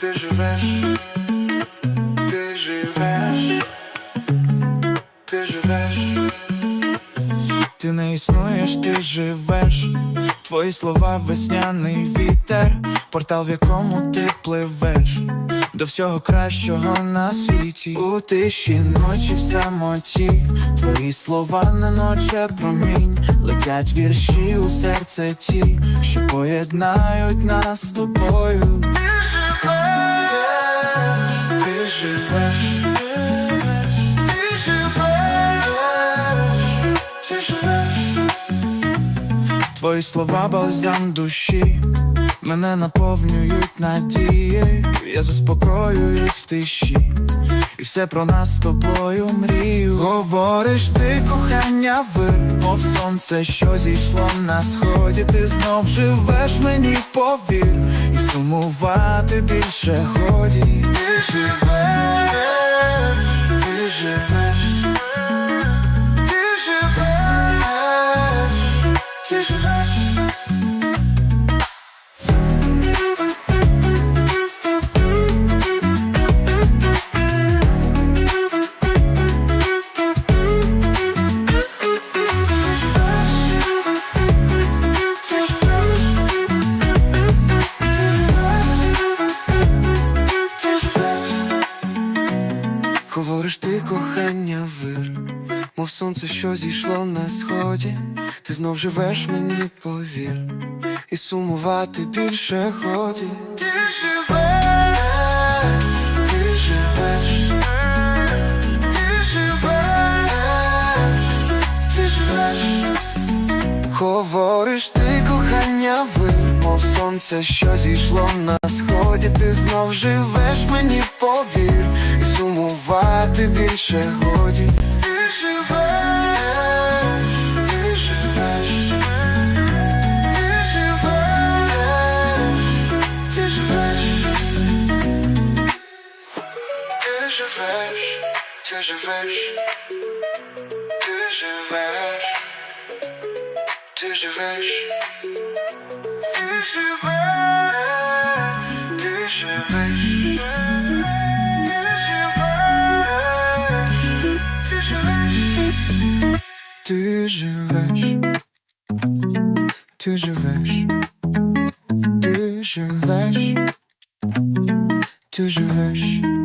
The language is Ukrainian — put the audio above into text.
Ти живеш, ти живеш, ти живеш. Ти не існуєш, ти живеш. Твої слова весняний вітер, портал, в якому ти пливеш. До всього кращого на світі. У тиші ночі в самоті. Твої слова не ноче промінь. Летять вірші у серце ті, що поєднають нас з тобою. Твої слова бальзам душі, мене наповнюють надії, я заспокоююсь в тиші, і все про нас з тобою мрію. Говориш ти кохання вир, мов сонце, що зійшло на сході, ти знов живеш мені повір, і сумувати більше годі. Говориш ти кохання вир, мов сонце, що зійшло на сході, ти знов живеш мені повір, і сумувати більше годі. Ти живеш, ти живеш, ти живеш, ти живеш. Говориш ти кохання вир, мов сонце, що зійшло на сході, ти знов живеш мені повір, І сумувати більше годі. Ти живеш, ти живеш, ти живеш, ти живеш, ти живеш, ти живеш, ти живеш, ти живеш. Ти живеш, ти живеш, ти живеш, ти живеш.